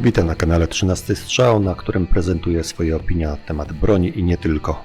Witam na kanale 13 Strzał, na którym prezentuję swoje opinie na temat broni i nie tylko.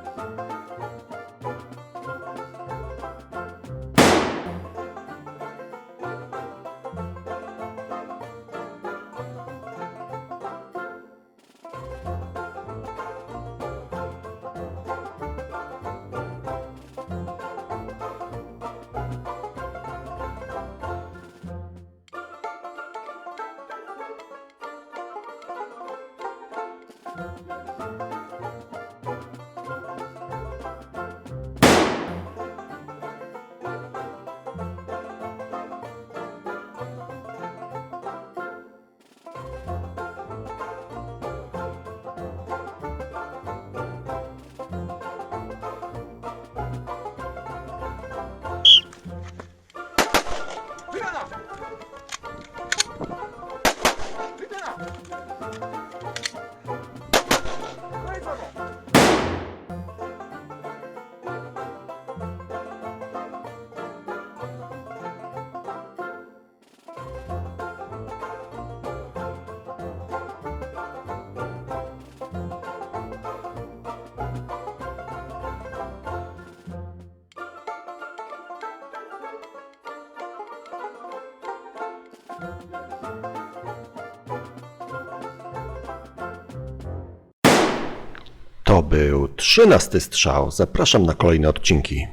To był 13 Strzał. Zapraszam na kolejne odcinki.